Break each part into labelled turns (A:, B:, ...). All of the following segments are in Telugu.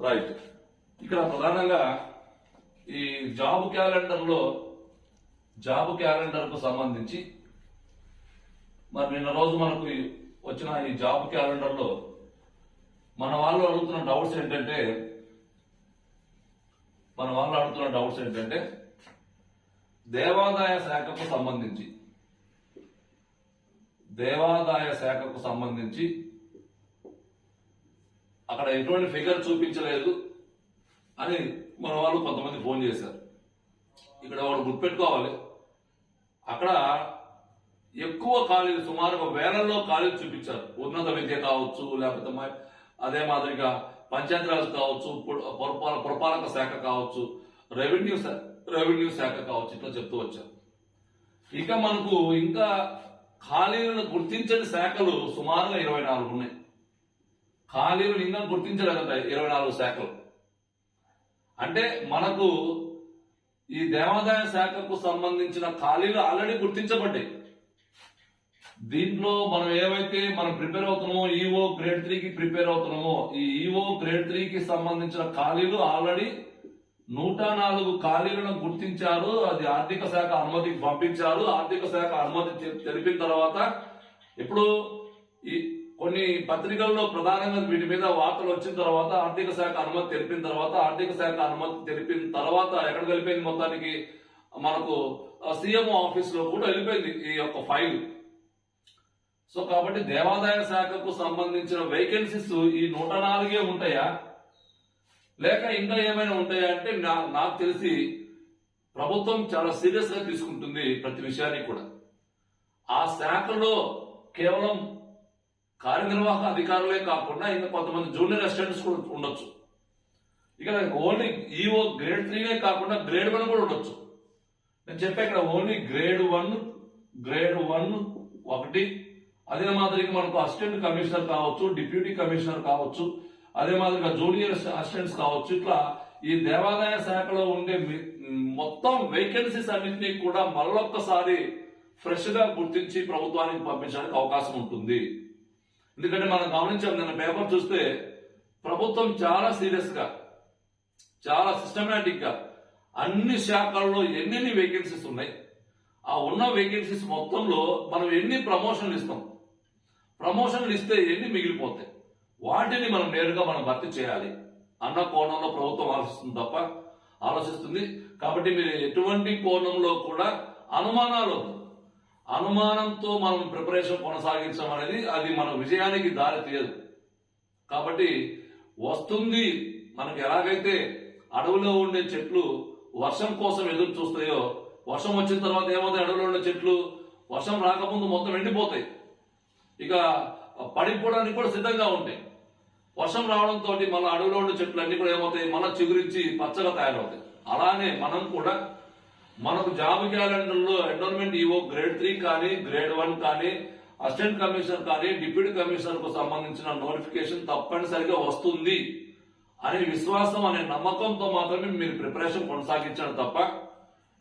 A: రైట్ ఇక్కడ ప్రధానంగా ఈ జాబ్ క్యాలెండర్లో జాబ్ క్యాలెండర్కు సంబంధించి మరి నిన్న రోజు మనకు వచ్చిన ఈ జాబ్ క్యాలెండర్లో మన వాళ్ళు అడుగుతున్న డౌట్స్ ఏంటంటే మన వాళ్ళు అడుగుతున్న డౌట్స్ ఏంటంటే దేవాదాయ శాఖకు సంబంధించి దేవాదాయ శాఖకు సంబంధించి అక్కడ ఎటువంటి ఫిగర్ చూపించలేదు అని మన వాళ్ళు కొంతమంది ఫోన్ చేశారు. ఇక్కడ వాడు గుర్తుపెట్టుకోవాలి. అక్కడ ఎక్కువ ఖాళీలు సుమారుగా వేలల్లో ఖాళీలు చూపించారు. ఉన్నత విద్య కావచ్చు లేకపోతే అదే మాదిరిగా పంచాయతీరాజ్ కావచ్చు పు- పురపాల పురపాలక శాఖ కావచ్చు రెవెన్యూ శా- రెవెన్యూ శాఖ కావచ్చు ఇట్లా చెప్తూ వచ్చారు. ఇంకా మనకు ఇంకా ఖాళీలను గుర్తించని శాఖలు సుమారుగా ఇరవై నాలుగు ఉన్నాయి. ఖాళీలు నిన్న గుర్తించలేదంట ఇరవై నాలుగు శాఖలు. అంటే మనకు ఈ దేవాదాయ శాఖకు సంబంధించిన ఖాళీలు ఆల్రెడీ గుర్తించబడ్డాయి. దీంట్లో మనం ఏవైతే మనం ప్రిపేర్ అవుతున్నామో ఈఓ గ్రేడ్ త్రీకి ప్రిపేర్ అవుతున్నామో ఈ ఈఓ గ్రేడ్ త్రీకి సంబంధించిన ఖాళీలు ఆల్రెడీ నూట నాలుగు ఖాళీలను గుర్తించారు. అది ఆర్థిక శాఖ అనుమతికి పంపించారు. ఆర్థిక శాఖ అనుమతి తెలిపిన తర్వాత ఇప్పుడు ఈ కొన్ని పత్రికల్లో ప్రధానంగా వీటి మీద వార్తలు వచ్చిన తర్వాత ఆర్థిక శాఖ అనుమతి తెలిపిన తర్వాత ఆర్థిక శాఖ అనుమతి తెలిపిన తర్వాత ఎక్కడ వెళ్ళిపోయింది మొత్తానికి? మనకు సీఎం ఆఫీస్లో కూడా వెళ్ళిపోయింది ఈ యొక్క ఫైల్. సో కాబట్టి దేవాదాయ శాఖకు సంబంధించిన వేకెన్సీస్ ఈ నూట నాలుగే ఉంటాయా? లేక ఇంకా ఏమైనా ఉంటాయా అంటే నా- నాకు తెలిసి ప్రభుత్వం చాలా సీరియస్గా తీసుకుంటుంది ప్రతి విషయాన్ని కూడా. ఆ శాఖలో కేవలం కార్యనిర్వాహక అధికారులే కాకుండా ఇంకా కొంతమంది జూనియర్ అసిస్టెంట్స్ కూడా ఉండొచ్చు. ఇక ఓన్లీ ఈఓ గ్రేడ్ త్రీనే కాకుండా గ్రేడ్ వన్ కూడా ఉండొచ్చు. నేను చెప్పా ఇక్కడ only grade one grade one ఒకటి. అదే మాదిరిగా మనకు అసిస్టెంట్ కమిషనర్ కావచ్చు డిప్యూటీ కమిషనర్ కావచ్చు అదే మాదిరిగా జూనియర్ అసిస్టెంట్స్ కావచ్చు. ఇట్లా ఈ దేవాదాయ శాఖలో ఉండే మి- మొత్తం వేకెన్సీస్ అన్నింటినీ కూడా మళ్ళొక్కసారి ఫ్రెష్గా గుర్తించి ప్రభుత్వానికి పంపించడానికి అవకాశం ఉంటుంది. ఎందుకంటే మనం గమనించాం నిన్న పేపర్ చూస్తే ప్రభుత్వం చాలా సీరియస్గా చాలా సిస్టమేటిక్గా అన్ని శాఖల్లో ఎన్నెన్ని వేకెన్సీస్ ఉన్నాయి ఆ ఉన్న వేకెన్సీస్ మొత్తంలో మనం ఎన్ని ప్రమోషన్లు ఇస్తాం ప్రమోషన్లు ఇస్తే ఎన్ని మిగిలిపోతాయి వాటిని మనం నేరుగా మనం భర్తీ చేయాలి అన్న కోణంలో ప్రభుత్వం ఆలోచిస్తుంది తప్ప ఆలోచిస్తుంది కాబట్టి మీరు ఎటువంటి కోణంలో కూడా అనుమానాలు వద్దు. అనుమానంతో మనం ప్రిపరేషన్ కొనసాగించడం అనేది అది మన విజయానికి దారి తీయదు. కాబట్టి వస్తుంది మనకు ఎలాగైతే అడవిలో ఉండే చెట్లు వర్షం కోసం ఎదురు చూస్తాయో వర్షం వచ్చిన తర్వాత ఏమవుతాయి? అడవిలో ఉండే చెట్లు వర్షం రాకముందు మొత్తం ఎండిపోతాయి. ఇక పడిపోవడానికి కూడా సిద్ధంగా ఉంటాయి. వర్షం రావడంతో మన అడవిలో ఉండే చెట్లు అన్ని కూడా ఏమవుతాయి? మళ్ళీ చిగురించి పచ్చగా తయారవుతాయి. అలానే మనం కూడా మనకు జాబ్ క్యాలెండర్లో endowment E O grade three కానీ గ్రేడ్ వన్ కానీ అసిస్టెంట్ కమిషనర్ కానీ డిప్యూటీ కమిషనర్కు సంబంధించిన నోటిఫికేషన్ తప్పనిసరిగా వస్తుంది అనే విశ్వాసం అనే నమ్మకంతో మాత్రమే మీరు ప్రిపరేషన్ కొనసాగించడం తప్ప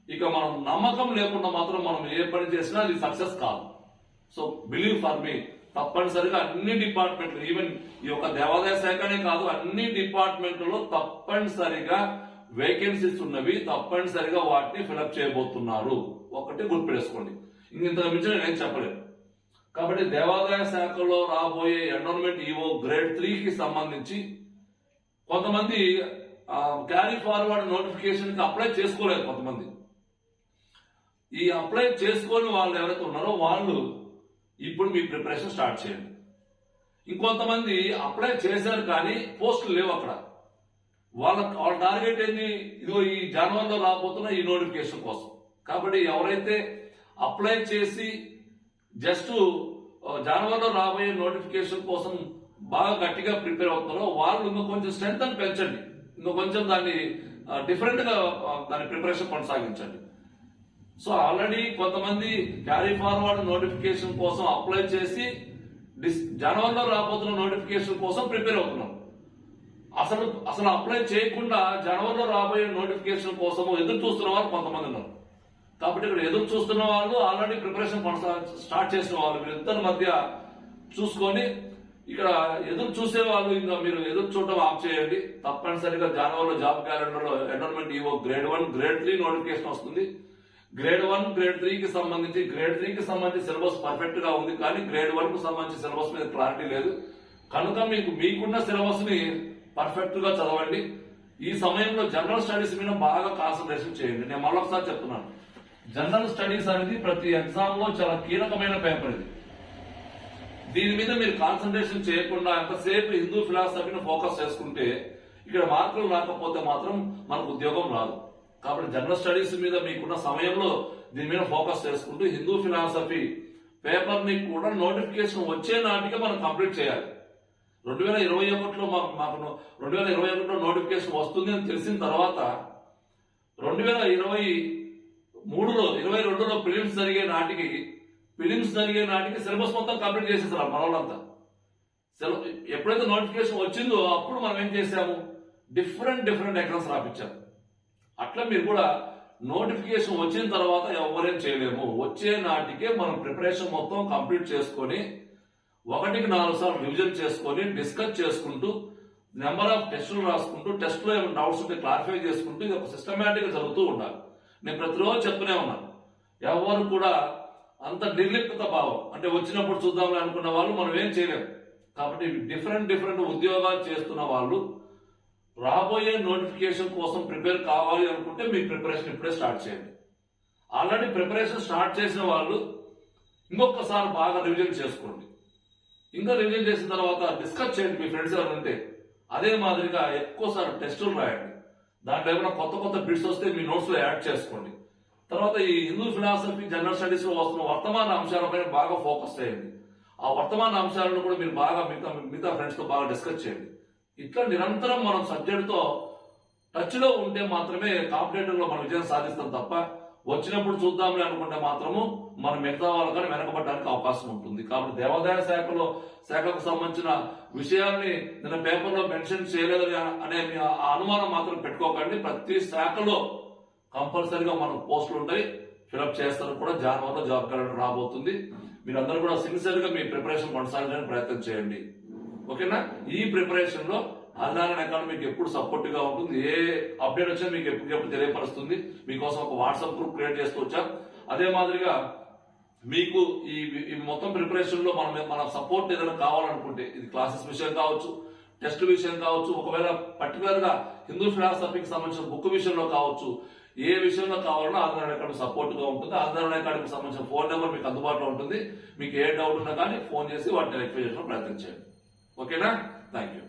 A: ఇక మనం నమ్మకం లేకుండా మాత్రం మనం ఏ పని చేసినా అది సక్సెస్ కాదు. సో బిలీవ్ ఫర్ మీ తప్పనిసరిగా అన్ని డిపార్ట్మెంట్లు ఈవెన్ ఈ యొక్క దేవాదాయ శాఖనే కాదు అన్ని డిపార్ట్మెంట్లలో తప్పనిసరిగా వేకెన్సీస్ ఉన్నవి తప్పనిసరిగా వాటిని ఫిలప్ చేయబోతున్నారు. ఒకటి గుర్తుపెట్టుకోండి. ఇంతకు మించి నేను చెప్పలేదు కాబట్టి దేవాదాయ శాఖలో రాబోయే ఎండోన్మెంట్ ఈవో గ్రేడ్ త్రీకి సంబంధించి కొంతమంది క్యారీ ఫార్వర్డ్ నోటిఫికేషన్కి అప్లై చేసుకోలేదు కొంతమంది. ఈ అప్లై చేసుకొని వాళ్ళు ఎవరైతే ఉన్నారో వాళ్ళు ఇప్పుడు మీ ప్రిపరేషన్ స్టార్ట్ చేయండి. ఇంకొంతమంది అప్లై చేశారు కానీ పోస్టులు లేవు అక్కడ. వాళ్ళ వాళ్ళ టార్గెట్ ఏంది? ఇదిగో ఈ జనవరిలో రాబోతున్న ఈ నోటిఫికేషన్ కోసం. కాబట్టి ఎవరైతే అప్లై చేసి జస్ట్ జనవరిలో రాబోయే నోటిఫికేషన్ కోసం బాగా గట్టిగా ప్రిపేర్ అవుతున్నారో వాళ్ళు ఇంకా కొంచెం స్ట్రెంత్ అని పెంచండి. ఇంకా కొంచెం దాన్ని డిఫరెంట్గా దాని ప్రిపరేషన్ కొనసాగించండి. సో ఆల్రెడీ కొంతమంది క్యారీ ఫార్వర్డ్ నోటిఫికేషన్ కోసం అప్లై చేసి డిస్ జనవరిలో రాబోతున్న నోటిఫికేషన్ కోసం ప్రిపేర్ అవుతున్నారు. అసలు అసలు అప్లై చేయకుండా జనవరిలో రాబోయే నోటిఫికేషన్ కోసం ఎదురు చూస్తున్న వారు కొంతమంది ఉన్నారు. కాబట్టి ఇక్కడ ఎదురు చూస్తున్న వాళ్ళు ఆల్రెడీ ప్రిపరేషన్ కొనసా స్టార్ట్ చేసిన వాళ్ళు. ఇద్దరి మధ్య చూసుకొని ఇక్కడ ఎదురు చూసే వాళ్ళు ఇంకా మీరు ఎదురు చూడటం ఆఫ్ చేయండి. తప్పనిసరిగా జనవరిలో జాబ్ క్యాలెండర్లో enrolment E O grade one grade three notification వస్తుంది. గ్రేడ్ వన్ గ్రేడ్ త్రీకి సంబంధించి గ్రేడ్ త్రీకి సంబంధించి సిలబస్ పర్ఫెక్ట్గా ఉంది. కానీ గ్రేడ్ వన్కు సంబంధించి సిలబస్ మీద క్లారిటీ లేదు. కనుక మీకు మీకున్న సిలబస్ని పర్ఫెక్ట్గా చదవండి. ఈ సమయంలో జనరల్ స్టడీస్ మీద బాగా కాన్సన్ట్రేషన్ చేయండి. నేను మరొకసారి చెప్తున్నాను. జనరల్ స్టడీస్ అనేది ప్రతి ఎగ్జామ్లో చాలా కీలకమైన పేపర్ ఇది. దీని మీద మీరు కాన్సన్ట్రేషన్ చేయకుండా ఎంతసేపు హిందూ ఫిలాసఫీని ఫోకస్ చేసుకుంటే ఇక్కడ మార్కులు రాకపోతే మాత్రం మనకు ఉద్యోగం రాదు. కాబట్టి జనరల్ స్టడీస్ మీద మీకున్న సమయంలో దీని మీద ఫోకస్ చేసుకుంటూ హిందూ ఫిలాసఫీ పేపర్ని కూడా నోటిఫికేషన్ వచ్చే నాటికే మనం కంప్లీట్ చేయాలి. రెండు వేల ఇరవై ఒకటిలో మాకు మాకు రెండు వేల ఇరవై ఒకటిలో నోటిఫికేషన్ వస్తుంది అని తెలిసిన తర్వాత రెండు వేల ఇరవై మూడులో ఇరవై రెండులో ఫిలిమ్స్ జరిగే నాటికి ఫిలిమ్స్ జరిగే నాటికి సిలబస్ మొత్తం కంప్లీట్ చేసేసారు మన వాళ్ళంతా ఎప్పుడైతే నోటిఫికేషన్ వచ్చిందో అప్పుడు మనం ఏం చేసాము డిఫరెంట్ డిఫరెంట్ ఎగ్జామ్స్ రాపించాం అట్లా మీరు కూడా నోటిఫికేషన్ వచ్చిన తర్వాత ఎవరేం చేయలేము. వచ్చే నాటికే మనం ప్రిపరేషన్ మొత్తం కంప్లీట్ చేసుకొని ఒకటికి నాలుగు సార్లు రివిజన్ చేసుకొని డిస్కస్ చేసుకుంటూ నెంబర్ ఆఫ్ టెస్టులు రాసుకుంటూ టెస్ట్లో ఏమైనా డౌట్స్ ఉంటే క్లారిఫై చేసుకుంటూ ఇది ఒక సిస్టమేటిక్ జరుగుతూ ఉండాలి. నేను ప్రతిరోజు చెప్తూనే ఉన్నాను. ఎవరు కూడా అంత నిర్లిప్త భావం అంటే వచ్చినప్పుడు చూద్దామని అనుకున్న వాళ్ళు మనం ఏం చేయలేము కాబట్టి డిఫరెంట్ డిఫరెంట్ ఉద్యోగాలు చేస్తున్న వాళ్ళు రాబోయే నోటిఫికేషన్ కోసం ప్రిపేర్ కావాలి అనుకుంటే మీ ప్రిపరేషన్ ఇప్పుడే స్టార్ట్ చేయండి. ఆల్రెడీ ప్రిపరేషన్ స్టార్ట్ చేసిన వాళ్ళు ఇంకొకసారి బాగా రివిజన్ చేసుకోండి. ఇంకా రివిజన్ చేసిన తర్వాత డిస్కస్ చేయండి మీ ఫ్రెండ్స్ ఎవరు ఉంటే. అదే మాదిరిగా ఎక్కువసారి టెస్టులు రాయండి. దాంట్లో ఏమైనా కొత్త కొత్త బిట్స్ వస్తే మీ నోట్స్లో యాడ్ చేసుకోండి. తర్వాత ఈ హిందూ ఫిలాసఫీ జనరల్ స్టడీస్లో వస్తున్న వర్తమాన అంశాలపై బాగా ఫోకస్ చేయండి. ఆ వర్తమాన అంశాలను కూడా మీరు బాగా మిగతా మిగతా ఫ్రెండ్స్తో బాగా డిస్కస్ చేయండి. ఇట్లా నిరంతరం మనం సబ్జెక్ట్తో టచ్లో ఉంటే మాత్రమే కాంపిటేటివ్లో మనం విజయం సాధిస్తాం తప్ప వచ్చినప్పుడు చూద్దాంలే అనుకుంటే మాత్రము మనం మిగతా వాళ్ళకని వెనకబడడానికి అవకాశం ఉంటుంది. కాబట్టి దేవాదాయ శాఖలో శాఖకు సంబంధించిన విషయాన్ని నిన్న పేపర్లో మెన్షన్ చేయలేదని అనే మీ ఆ అనుమానం మాత్రం పెట్టుకోకండి. ప్రతి శాఖలో కంపల్సరిగా మనం పోస్టులు ఉంటాయి. ఫిలప్ చేస్తారు కూడా. జాన్వరిలో జాబ్ క్యాలెండర్ రాబోతుంది. మీరందరూ కూడా సిన్సియర్గా మీ ప్రిపరేషన్ కొనసాగించడానికి ప్రయత్నం చేయండి. ఓకేనా? ఈ ప్రిపరేషన్లో లో ఆధారణ అకాడమీ మీకు ఎప్పుడు సపోర్ట్గా ఉంటుంది ఏ అప్డేట్ వచ్చినా మీకు ఎప్పటికెప్పుడు తెలియపరుస్తుంది. మీకోసం ఒక వాట్సాప్ గ్రూప్ క్రియేట్ చేస్తూ అదే మాదిరిగా మీకు ఈ మొత్తం ప్రిపరేషన్లో మనం మన సపోర్ట్ ఏదైనా కావాలనుకుంటే ఇది క్లాసెస్ విషయం కావచ్చు టెస్ట్ విషయం కావచ్చు ఒకవేళ పర్టికులర్గా హిందూ ఫిలాసఫీకి సంబంధించిన బుక్ విషయంలో కావచ్చు ఏ విషయంలో కావాలన్నా ఆధార్ అకాడమీ సపోర్ట్గా ఉంటుంది. ఆధార్ అకాడమీకి సంబంధించిన ఫోన్ నెంబర్ మీకు అందుబాటులో ఉంటుంది. మీకు ఏ డౌట్ ఉన్నా కానీ ఫోన్ చేసి వాటిని రెక్టిఫై చేయడం ప్రయత్నం చేయండి. ఓకేనా? Thank you